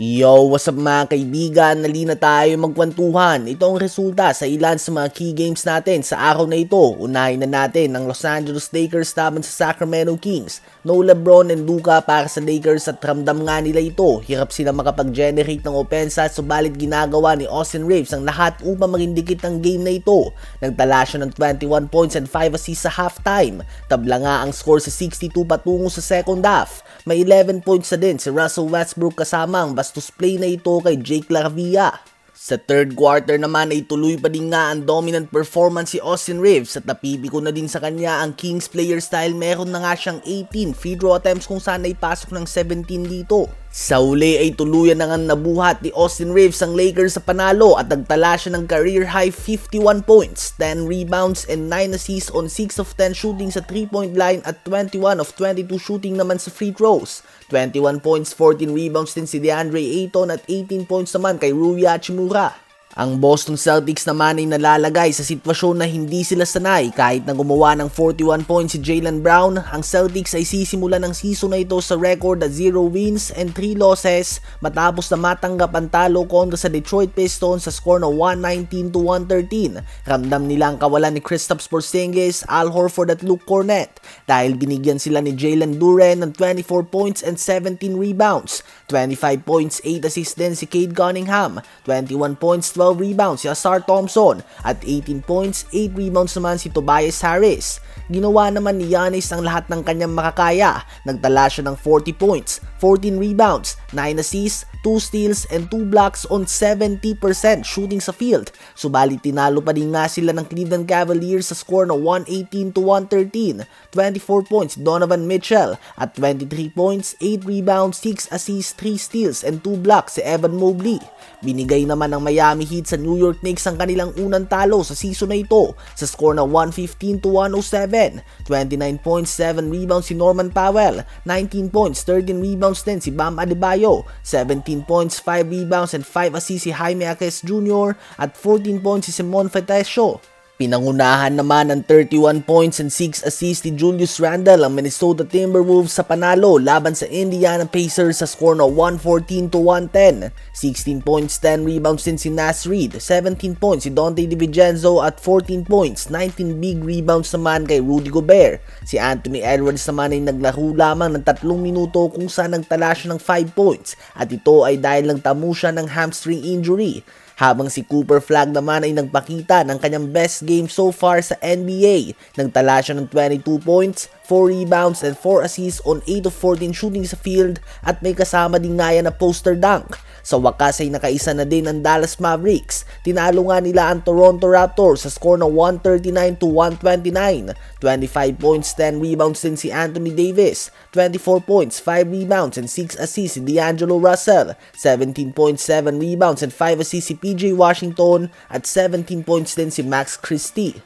Yo, what's up mga kaibigan? Nalina tayo magkwentuhan. Ito ang resulta sa ilan sa mga key games natin sa araw na ito. Unahin na natin ang Los Angeles Lakers laban sa Sacramento Kings. No Lebron and Luka para sa Lakers at ramdam nga nila ito. Hirap sila makapag-generate ng opensa subalit ginagawa ni Austin Reeves ang lahat upang maging dikit ng game na ito. Nagtala siya ng 21 points and 5 assists sa halftime. Tabla nga ang score sa 62 patungo sa second half. May 11 points na din si Russell Westbrook kasama ang bastos play na ito kay Jake Laravia. Sa third quarter naman ay tuloy pa din nga ang dominant performance si Austin Reeves at napibi ko na din sa kanya ang Kings player style meron na nga siyang 18 free throw attempts kung saan ay pasok ng 17 dito. Sa uli ay tuluyan na nga nabuhat ni Austin Reeves ang Lakers sa panalo at nagtala siya ng career high 51 points, 10 rebounds and 9 assists on 6 of 10 shooting sa 3-point line at 21 of 22 shooting naman sa free throws. 21 points, 14 rebounds din si DeAndre Ayton at 18 points naman kay Rui Hachimura. Ang Boston Celtics naman ay nalalagay sa sitwasyon na hindi sila sanay kahit na gumawa ng 41 points si Jalen Brown, ang Celtics ay sisimulan ng season na ito sa record at 0 wins and 3 losses matapos na matanggap ang talo kontra sa Detroit Pistons sa score na 119 to 113. Ramdam nila ang kawalan ni Kristaps Porzingis, Al Horford at Luke Cornett dahil binigyan sila ni Jalen Duren ng 24 points and 17 rebounds. 25 points, 8 assists din si Cade Cunningham, 21 points, 12 rebounds si Asar Thompson at 18 points, 8 rebounds naman si Tobias Harris. Ginawa naman ni Giannis ang lahat ng kanyang makakaya. Nagtala siya ng 40 points, 14 rebounds, 9 assists, 2 steals, and 2 blocks on 70% shooting sa field. Subalit tinalo pa din nga sila ng Cleveland Cavaliers sa score na 118 to 113. 24 points Donovan Mitchell at 23 points, 8 rebounds, 6 assists, 3 steals, and 2 blocks si Evan Mobley. Binigay naman ng Miami Heat sa New York Knicks ang kanilang unang talo sa season na ito sa score na 115 to 107. 29 points, 7 rebounds si Norman Powell, 19 points, 13 rebounds din si Bam Adebayo, 17 points, 5 rebounds and 5 assists si Jaime Akes Jr. at 14 points si Simon Fetesio. Pinangunahan naman ng 31 points and 6 assists ni Julius Randle ang Minnesota Timberwolves sa panalo laban sa Indiana Pacers sa score na 114 to 110. 16 points, 10 rebounds din si Nas Reed, 17 points si Dante DiVincenzo at 14 points, 19 big rebounds naman kay Rudy Gobert. Si Anthony Edwards naman ay naglaro lamang ng 3 minuto kung saan nagtala siya ng 5 points at ito ay dahil lang tamo siya ng hamstring injury habang si Cooper Flag naman ay nagpakita ng kanyang best game so far sa NBA. Nagtala siya ng 22 points, 4 rebounds and 4 assists on 8 of 14 shooting sa field at may kasama din nga yan na poster dunk. Sa wakas ay nakaisa na din ang Dallas Mavericks. Tinalo nga nila ang Toronto Raptors sa score na 139 to 129. 25 points, 10 rebounds din si Anthony Davis. 24 points, 5 rebounds and 6 assists si D'Angelo Russell. 17 points, 7 rebounds and 5 assists si PJ Washington at 17 points din si Max Christie.